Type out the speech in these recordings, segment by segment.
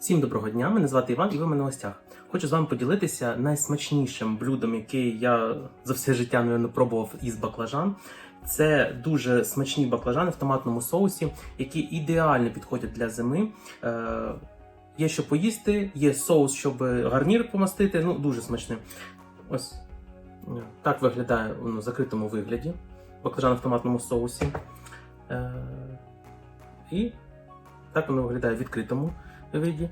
Всім доброго дня, мене звати Іван і ви мене гостях. Хочу з вами поділитися найсмачнішим блюдом, який я за все життя не пробував із баклажан. Це дуже смачні баклажани в томатному соусі, які ідеально підходять для зими. Е, є що поїсти, є соус, щоб гарнір помастити. Ну, дуже смачне. Ось е, так виглядає воно в закритому вигляді. Баклажан в томатному соусі. Е, і так воно виглядає в відкритому вигляді.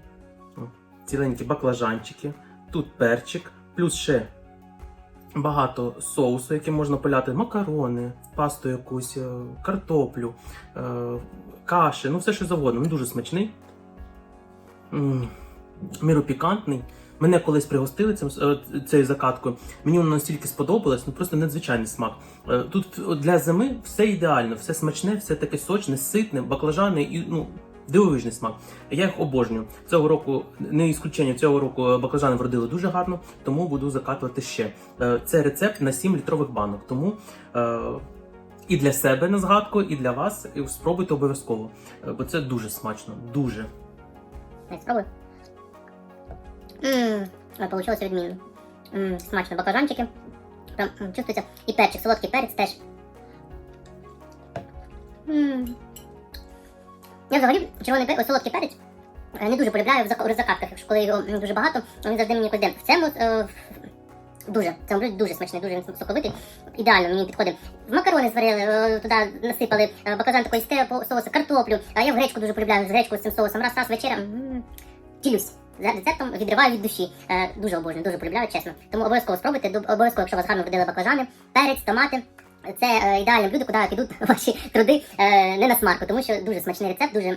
О, Ціленькі баклажанчики, тут перчик, плюс ще багато соусу, яким можна поляти макарони, пасту якусь, е, картоплю, е, каші, ну все що завгодно. Він дуже смачний. Міропікантний. Мене колись пригостили цим, е, цією закаткою. Мені воно настільки сподобалось, ну просто надзвичайний смак. Тут для зими все ідеально, все смачне, все таке сочне, ситне, баклажани і ну, дивовижний смак. Я їх обожнюю. Цього року, не ісключення, цього року баклажани вродили дуже гарно, тому буду закатувати ще. Е, Це рецепт на 7 літрових банок. Тому е, і для себе на згадку, і для вас і спробуйте обов'язково. Е, Бо це дуже смачно. Дуже. Спробуй. Ммм, получилось відмінно. Смачно. Баклажанчики. Прям чувствується. І перчик, солодкий перець теж. Ммм. Я взагалі червоний перець, солодкий перець е, не дуже полюбляю в зак- в закатках, якщо коли його дуже багато, він завжди мені якось йде. В цьому е, дуже, в цьому дуже смачний, дуже він соковитий. Ідеально мені підходить. Макарони зварили, е, туди насипали е, баклажан такої степу, соусу, картоплю. А я в гречку дуже полюбляю з гречкою з цим соусом. Раз раз вечеря. м, Ділюсь. За рецептом відриваю від душі. Е, дуже обожнюю, дуже полюбляю, чесно. Тому обов'язково спробуйте, обов'язково, якщо у вас гарно вродили баклажани, перець, томати. Це е, ідеальне блюдо, куди підуть ваші труди е, не на смарку, тому що дуже смачний рецепт, дуже.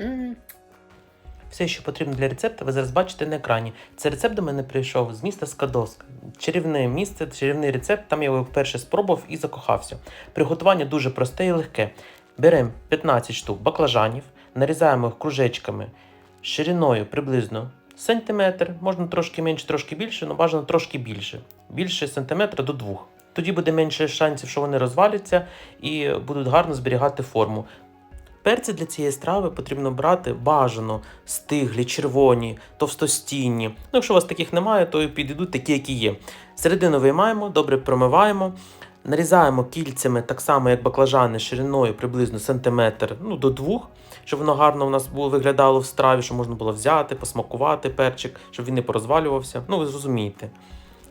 Все, що потрібно для рецепту, ви зараз бачите на екрані. Цей рецепт до мене прийшов з міста Скадовськ. Чарівне місце, чарівний рецепт. Там я його вперше спробував і закохався. Приготування дуже просте і легке. Беремо 15 штук баклажанів, нарізаємо їх кружечками шириною приблизно сантиметр, можна трошки менше, трошки більше, але бажано трошки більше. Більше сантиметра до двох. Тоді буде менше шансів, що вони розваляться і будуть гарно зберігати форму. Перці для цієї страви потрібно брати бажано стиглі, червоні, товстостінні. Ну, якщо у вас таких немає, то підійдуть такі, які є. Середину виймаємо, добре промиваємо, нарізаємо кільцями так само, як баклажани, шириною приблизно сантиметр ну, до двох, щоб воно гарно у нас було виглядало в страві, щоб можна було взяти, посмакувати перчик, щоб він не порозвалювався. Ну, ви зрозумієте.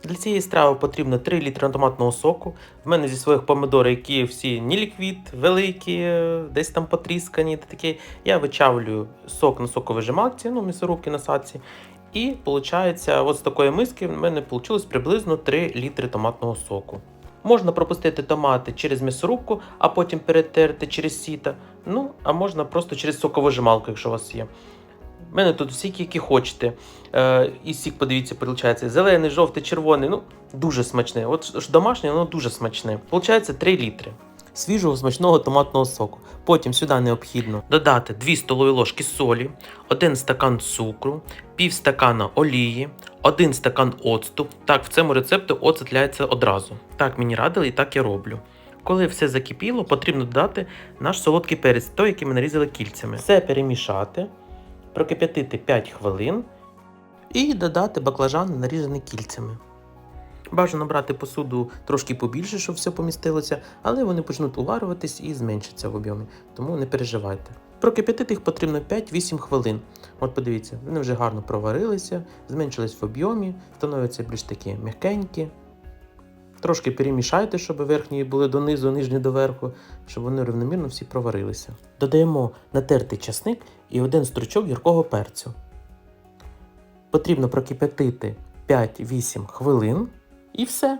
Для цієї страви потрібно 3 літри томатного соку. В мене зі своїх помидор, які всі ні ліквід, великі, е, десь там потріскані та такі. Я вичавлюю сок на соковижималці, ну, м'ясорубки на садці. І виходить, от з такої миски в мене вийшло приблизно 3 літри томатного соку. Можна пропустити томати через м'ясорубку, а потім перетерти через сіта. Ну, а можна просто через соковижималку, якщо у вас є. У мене тут всі, які хочете. Е, і сік, подивіться, виходить, зелений, жовтий, червоний. Ну, дуже смачне. От домашнє, воно дуже смачне. Получається 3 літри. Свіжого смачного томатного соку. Потім сюди необхідно додати 2 столові ложки солі, 1 стакан цукру, пів стакана олії, 1 стакан оцту. Так, в цьому рецепту оцет ляється одразу. Так мені радили і так я роблю. Коли все закипіло, потрібно додати наш солодкий перець, той, який ми нарізали кільцями. Все перемішати, прокип'ятити 5 хвилин і додати баклажан нарізаний кільцями. Бажано брати посуду трошки побільше, щоб все помістилося, але вони почнуть уварюватись і зменшаться в об'ємі, тому не переживайте. Прокип'ятити їх потрібно 5-8 хвилин. От подивіться, вони вже гарно проварилися, зменшились в об'ємі, становляться більш такі м'якенькі. Трошки перемішайте, щоб верхні були донизу, нижні доверху, щоб вони рівномірно всі проварилися. Додаємо натертий часник і один стручок гіркого перцю. Потрібно прокип'ятити 5-8 хвилин і все.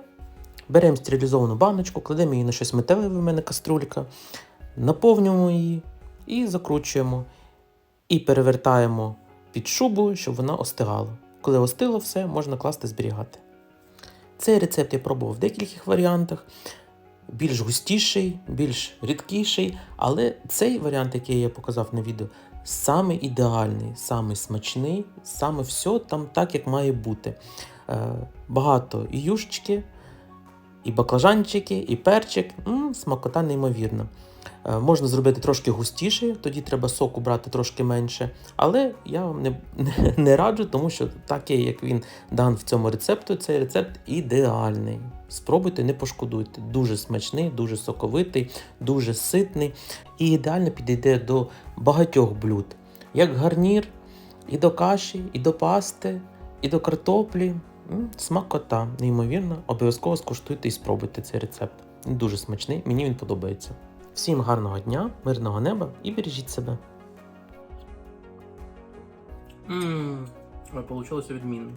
Беремо стерилізовану баночку, кладемо її на щось металеве, в мене каструлька, наповнюємо її і закручуємо. І перевертаємо під шубу, щоб вона остигала. Коли остило все, можна класти зберігати. Цей рецепт я пробував в декількох варіантах. Більш густіший, більш рідкіший, але цей варіант, який я показав на відео, саме ідеальний, саме смачний, саме все там так, як має бути. Е, багато і юшечки, і баклажанчики, і перчик. М, смакота неймовірна. Е, Можна зробити трошки густіше, тоді треба соку брати трошки менше. Але я вам не, не, не раджу, тому що такий, як він дан в цьому рецепту, цей рецепт ідеальний. Спробуйте, не пошкодуйте. Дуже смачний, дуже соковитий, дуже ситний і ідеально підійде до багатьох блюд, як гарнір, і до каші, і до пасти, і до картоплі. М, Смакота, неймовірно. Обов'язково скуштуйте і спробуйте цей рецепт. Дуже смачний, мені він подобається. Всім гарного дня, мирного неба і бережіть себе. Ммм, вийшло відмінно.